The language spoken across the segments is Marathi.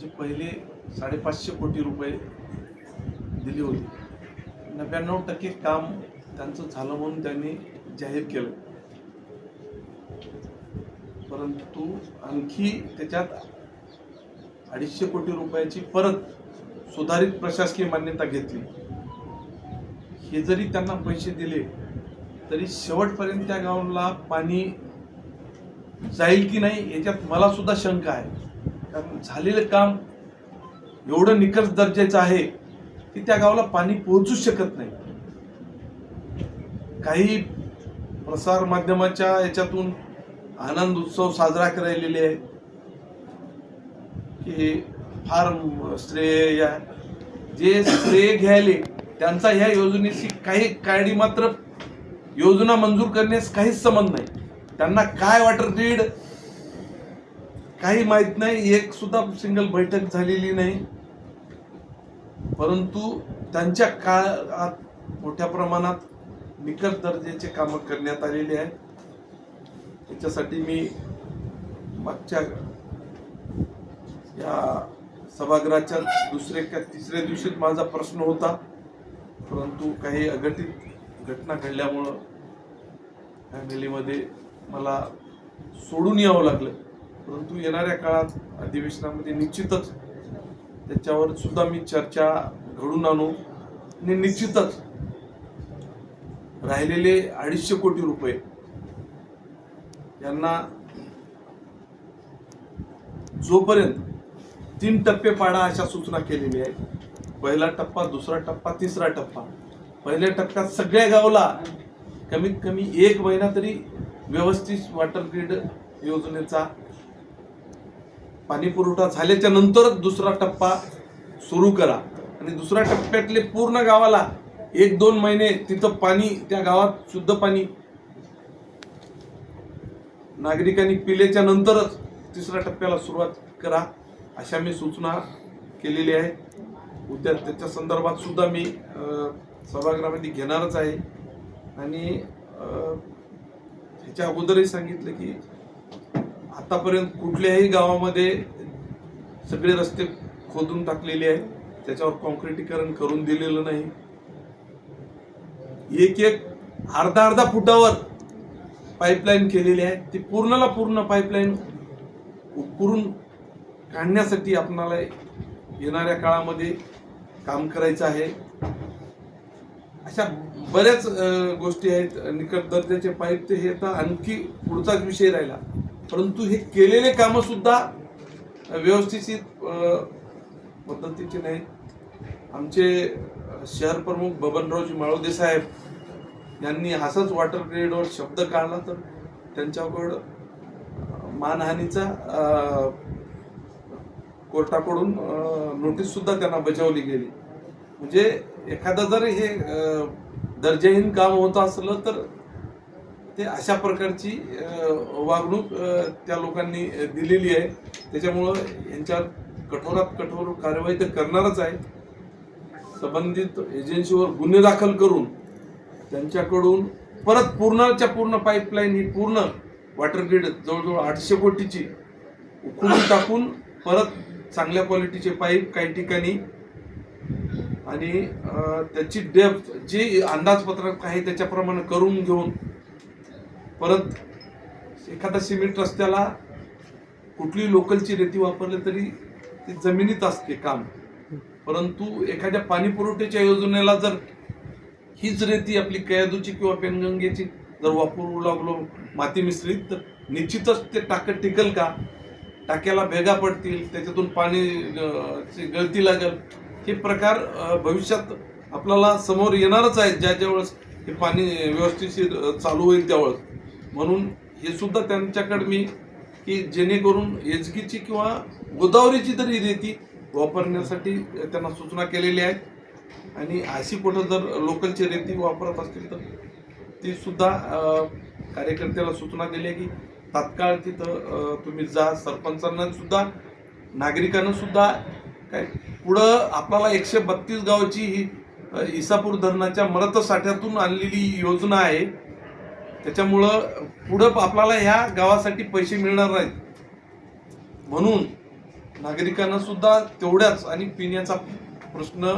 जे पहिले साडेपाचशे कोटी रुपये दिले होते. नव्याण्णव टक्के काम त्यांचं झालं म्हणून त्यांनी जाहीर केलं. परंतु आणखी त्याच्यात अडीचशे कोटी रुपयाची परत सुधारित प्रशासकीय मान्यता घेतली. हे जरी त्यांना पैसे दिले तरी शेवटपर्यंत त्या गावाला पाणी जाईल की नाही याच्यात मला सुद्धा शंका आहे. कारण झालेलं काम एवढं निकष दर्जाचं आहे की त्या गावाला पाणी पोहोचूच शकत नाही. काही प्रसार माध्यमाच्या याच्यातून आनंद उत्सव साजरा करायलेले आहे की फार श्रेय या जे श्रेय घ्यायले त्यांचा ह्या योजनेशी काही काळी मात्र योजना मंजूर करण्यास काहीच संबंध नाही. त्यांना काय वॉटर ग्रीड काही माहीत नाही एक सुद्धा सिंगल बैठक झालेली नाही. परंतु त्यांच्या काळात मोठ्या प्रमाणात निकट दर्जाचे कामं करण्यात आलेली आहेत. त्याच्यासाठी मी मागच्या या सभागृहाच्या दुसरे का तिसऱ्या दिवशीच माझा प्रश्न होता. परंतु काही अघटित घटना घडल्यामुळं फॅमिलीमध्ये मला सोडून यावं लागलं. परंतु येणाऱ्या काळात अधिवेशनामध्ये निश्चितच त्याच्यावर सुद्धा मी चर्चा घडून आणू आणि निश्चितच राहिलेले अडीचशे कोटी रुपये यांना जोपर्यंत तीन टप्पे पाडा अशा सूचना केलेली आहे पहिला टप्पा दुसरा टप्पा तिसरा टप्पा. पहिल्या टप्प्यात सगळ्या गावाला कमीत कमी एक महिना तरी व्यवस्थित वॉटर ग्रीड योजनेचा पाणीपुरवठा झाल्याच्या नंतरच दुसरा टप्पा सुरू करा. आणि दुसऱ्या टप्प्यातले पूर्ण गावाला एक दोन महिने तिथं पाणी त्या गावात शुद्ध पाणी. नागरिकांनी पिल्याच्या नंतरच तिसऱ्या टप्प्याला सुरुवात करा अशा मी सूचना केलेली आहे. उद्या त्याच्या संदर्भात सुद्धा मी सभागृहामध्ये घेणारच आहे. आणि ह्याच्या अगोदरही सांगितलं की आतापर्यंत कुठल्याही गावामध्ये सगळे रस्ते खोदून टाकलेले आहेत. त्याच्यावर कॉन्क्रिटीकरण करून दिलेलं नाही. एक एक अर्धा अर्धा फुटावर पाईपलाईन केलेली आहे. ती पूर्णला पूर्ण पाईपलाईन उपरून काढण्यासाठी आपणाला येणाऱ्या काळामध्ये काम करायचं आहे. अशा बऱ्याच गोष्टी आहेत. निकट दर्जाचे पाईप ते हे तर आणखी पुढचाच विषय राहिला. परंतु हे केलेले कामं सुद्धा व्यवस्थित पद्धतीचे नाही. आमचे शहर प्रमुख बबनरावजी माळोदे साहेब यांनी असाच वॉटर ग्रेडवर शब्द काढला तर त्यांच्याकडं मानहानीचा कोर्टाकडून नोटीस सुद्धा त्यांना बजावली गेली. म्हणजे एखादा जर हे दर्जाहीन काम होत असलं तर ते अशा प्रकारची वागणूक त्या लोकांनी दिलेली आहे. त्याच्यामुळं यांच्यावर कठोरात कठोर कारवाई तर करणारच आहे. संबंधित एजन्सीवर गुन्हे दाखल करून त्यांच्याकडून परत पूर्णच्या पूर्ण पाईपलाईन ही पूर्ण वॉटर ग्रीड जवळजवळ आठशे कोटीची उकळून टाकून परत चांगल्या क्वालिटीचे पाईप काही ठिकाणी आणि त्याची डेप्थ जे अंदाजपत्रक आहे त्याच्याप्रमाणे करून घेऊन परत एखादा सिमेंट रस्त्याला कुठली लोकलची रेती वापरली तरी ती जमिनीत असते काम. परंतु एखाद्या पाणी पुरवठ्याच्या योजनेला जर हीच रेती आपली कयादूची किंवा पेनगंगेची जर वापरू लागलो माती मिश्रित तर निश्चितच ते टाकत टिकल का? टाक्याला भेगा पडतील त्याच्यातून पाणी ची गळती लागेल. हे प्रकार भविष्यात आपल्याला समोर येणारच आहेत ज्या ज्यावेळेस हे पाणी व्यवस्थित चालू होईल त्यावेळेस. म्हणून हे सुद्धा त्यांच्याकडे मी की जेणेकरून एजगीची किंवा गोदावरीची तरी रेती वापरण्यासाठी त्यांना सूचना केलेली आहेत आणि अशी कुठं जर लोकलची रेती वापरत असतील तर ती सुद्धा कार्यकर्त्याला सूचना दिली की तात्काळ तिथं तुम्ही जा. सरपंचांना सुद्धा नागरिकांना सुद्धा काय पुढं आपल्याला एकशे बत्तीस गावाची ही ईसापूर इसापूर धरणाच्या मरत साठ्यातून आणलेली योजना आहे. त्याच्यामुळं पुढं आपल्याला ह्या गावासाठी पैसे मिळणार नाहीत. म्हणून नागरिकांना सुद्धा तेवढ्याच आणि पिण्याचा प्रश्न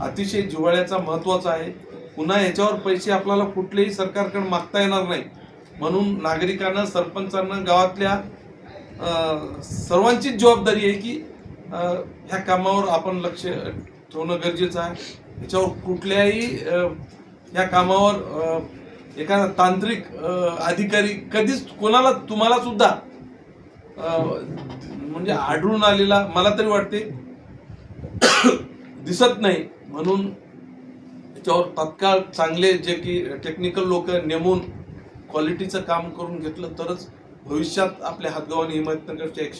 अतिशय जिव्हाळ्याचा महत्त्वाचा आहे. पुन्हा याच्यावर पैसे आपल्याला कुठलेही सरकारकडे मागता येणार नाही म्हणून नागरिकांना सरपंचांना गावातल्या सर्वांचीच जबाबदारी आहे की ह्या कामावर आपण लक्ष ठेवणं गरजेचं आहे. याच्यावर कुठल्याही ह्या कामावर एखादा तांत्रिक अधिकारी कधीच कोणाला तुम्हाला सुद्धा म्हणजे आढळून आलेला मला तरी वाटते दिसत नाही. म्हणून त्याच्यावर तत्काळ चांगले जे की टेक्निकल लोक नेमून क्वालिटीचं काम करून घेतलं तरच भविष्यात आपल्या हातगावाने हिमायतनगरच्या एकशे